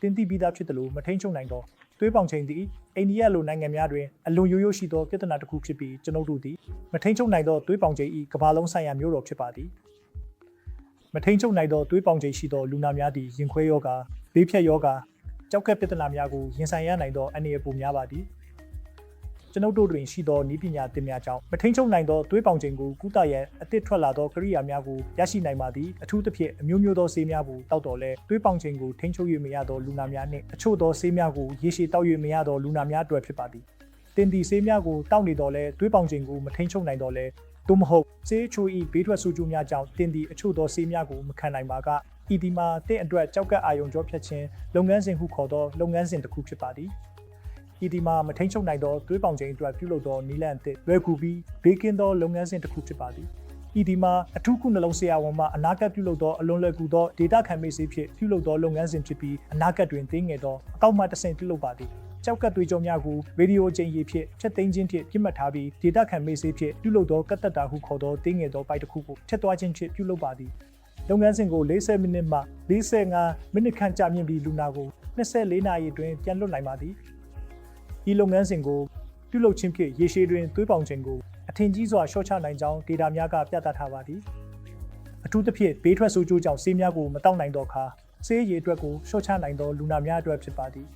တင်တိပြီးသားဖြစ်တယ်လို့မထိန်ချုပ်နိုင်သောသွေးပေါင်ချိန်သည်အိန္ဒိယလိုနိုင်ငံများတွင်အလွန်ရိုးရိုးရှိသောပြဿနာတစ်ခုဖြစ်ပြီးကျွန်ုပ်တို့သည်မထိန်ချုပ်နိုင်သောသွေးပေါင်ချိန်၏ကမ္ဘာလုံးဆိုင်ရာမျိုးတော်ဖြစ်ပါသည်မထိန်ချုပ်နိုင်သောသွေးပေါင်ချိန်ရှိသောလူနာများသည်ရင်ခွဲယောဂဘေးဖြတ်ယောဂကြောက်ကက်ပြဿနာများကိုရင်ဆိုင်ရနိုင်သောအနေအပူများပါသည် ကျွန်ုပ်တို့တွင်ရှိသောဤပညာသင်များကြောင့်မထိန်ချုပ်နိုင်သောသွေးပေါင်ချိန်ကိုကုသရန်အသစ်ထွက်လာသောကိရိယာများကိုရရှိနိုင်ပါသည်အထူးသဖြင့်အမျိုးမျိုးသောဆေးများကိုတောက်တော်လဲသွေးပေါင်ချိန်ကိုထိန်ချုပ်၍မရသောလူနာများနှင့်အချို့သောဆေးများကိုရေရှည်တောက်၍မရသောလူနာများအတွက်ဖြစ်ပါသည်တင်ဒီဆေးများကိုတောက်နေတော်လဲသွေးပေါင်ချိန်ကိုမထိန်ချုပ်နိုင်တော်လဲသို့မဟုတ်ဆေးချိုဤဘေးထွက်ဆိုးကျိုးများကြောင့်တင်ဒီအချို့သောဆေးများကိုမခံနိုင်ပါကဤဒီမှာတင့်အတွက်ကြောက်ကပ်အာယုံကြောဖြတ်ခြင်းလုပ်ငန်းစဉ်ဟုခေါ်သောလုပ်ငန်းစဉ်တစ်ခုဖြစ်ပါသည် ဤဒီမှာမထိန်ချုပ်နိုင်သောသွေးပေါင်ချိန်အတွက်ပြုလုပ်သောနီလန်အသစ်လွယ်ကူပြီးဘေးကင်းသောလုပ်ငန်းစဉ်တစ်ခုဖြစ်ပါသည်ဤဒီမှာအထူးကုနှလုံးဆရာဝန်မှအနာဂတ်ပြုလုပ်သောအလွန်လွယ်ကူသောဒေတာခံမေးစေးဖြင့်ပြုလုပ်သောလုပ်ငန်းစဉ်ဖြစ်ပြီးအနာဂတ်တွင်သိငယ်သောအကောက်မှတစ်ဆင့်ပြုလုပ်ပါသည်ကြောက်ကတ်သွေးကြောများကိုရေဒီယိုချိန်ရည်ဖြင့်ဖြတ်သိမ်းခြင်းဖြင့်ပြစ်မှတ်ထားပြီးဒေတာခံမေးစေးဖြင့်ပြုလုပ်သောကတ်တက်တာဟုခေါ်သောသိငယ်သောပိုက်တစ်ခုကိုဖြတ်သွားခြင်းဖြင့်ပြုလုပ်ပါသည်လုပ်ငန်းစဉ်ကို40မိနစ်မှ45မိနစ်ခန့်ကြာမြင့်ပြီးလူနာကို24နာရီအတွင်းပြန်လွှတ်နိုင်ပါသည် ဤလုပ်ငန်းစဉ်ကိုပြုလုပ်ခြင်းဖြင့်ရေရှည်တွင်သွေးပေါင်ချိန်ကိုအထင်ကြီးစွာရှော့ချနိုင်ကြောင်းဒေတာများကပြသထားပါသည်အထူးသဖြင့်ဘေးထွက်ဆိုးကျိုးကြောင့်ဆေးများကိုမတောက်နိုင်သောအခါဆေးရည်အတွက်ကိုရှော့ချနိုင်သောလူနာများအတွက်ဖြစ်ပါသည်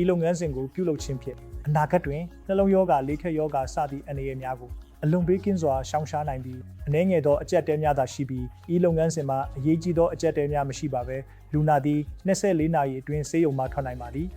ဤလုပ်ငန်းစဉ်ကိုပြုလုပ်ခြင်းဖြင့်အနာဂတ်တွင်နှလုံးရောဂါလေးခက်ရောဂါစသည့်အနေအများကိုအလွန်ဘေးကင်းစွာရှောင်ရှားနိုင်ပြီးအနည်းငယ်သောအကြက်တဲများသာရှိပြီးဤလုပ်ငန်းစဉ်မှာအရေးကြီးသောအကြက်တဲများမရှိပါဘဲလူနာသည်24နာရီအတွင်းဆေးရုံမှထွက်နိုင်ပါသည်